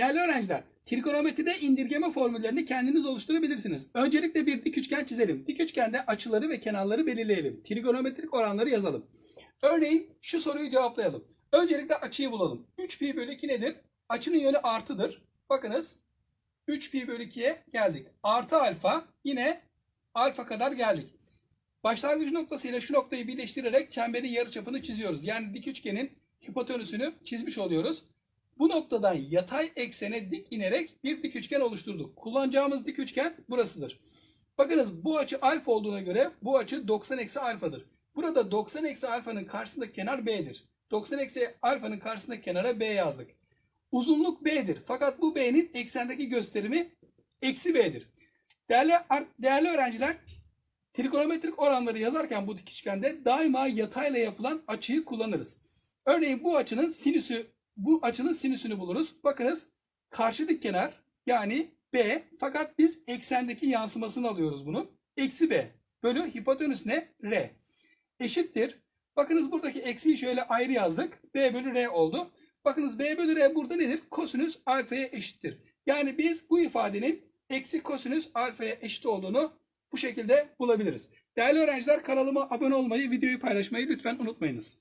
Değerli öğrenciler, trigonometride indirgeme formüllerini kendiniz oluşturabilirsiniz. Öncelikle bir dik üçgen çizelim. Dik üçgende açıları ve kenarları belirleyelim. Trigonometrik oranları yazalım. Örneğin şu soruyu cevaplayalım. Öncelikle açıyı bulalım. 3 pi bölü 2 nedir? Açının yönü artıdır. Bakınız 3 pi bölü 2'ye geldik. Artı alfa yine alfa kadar geldik. Başlangıç noktasıyla şu noktayı birleştirerek çemberin yarıçapını çiziyoruz. Yani dik üçgenin hipotenüsünü çizmiş oluyoruz. Bu noktadan yatay eksene dik inerek bir dik üçgen oluşturduk. Kullanacağımız dik üçgen burasıdır. Bakınız bu açı alfa olduğuna göre bu açı 90 eksi alfadır. Burada 90 eksi alfanın karşısındaki kenar b'dir. 90 eksi alfanın karşısındaki kenara b yazdık. Uzunluk b'dir. Fakat bu b'nin eksendeki gösterimi eksi b'dir. Değerli, değerli öğrenciler trigonometrik oranları yazarken bu dik üçgende daima yatayla yapılan açıyı kullanırız. Örneğin bu açının sinüsü bu açının sinüsünü buluruz. Bakınız karşı dik kenar yani B fakat biz eksendeki yansımasını alıyoruz bunun. Eksi B bölü hipotenüs ne? R. Eşittir. Bakınız buradaki eksiyi şöyle ayrı yazdık. B bölü R oldu. Bakınız B bölü R burada nedir? Kosinüs alfaya eşittir. Yani biz bu ifadenin eksi kosinüs alfaya eşit olduğunu bu şekilde bulabiliriz. Değerli öğrenciler kanalıma abone olmayı, videoyu paylaşmayı lütfen unutmayınız.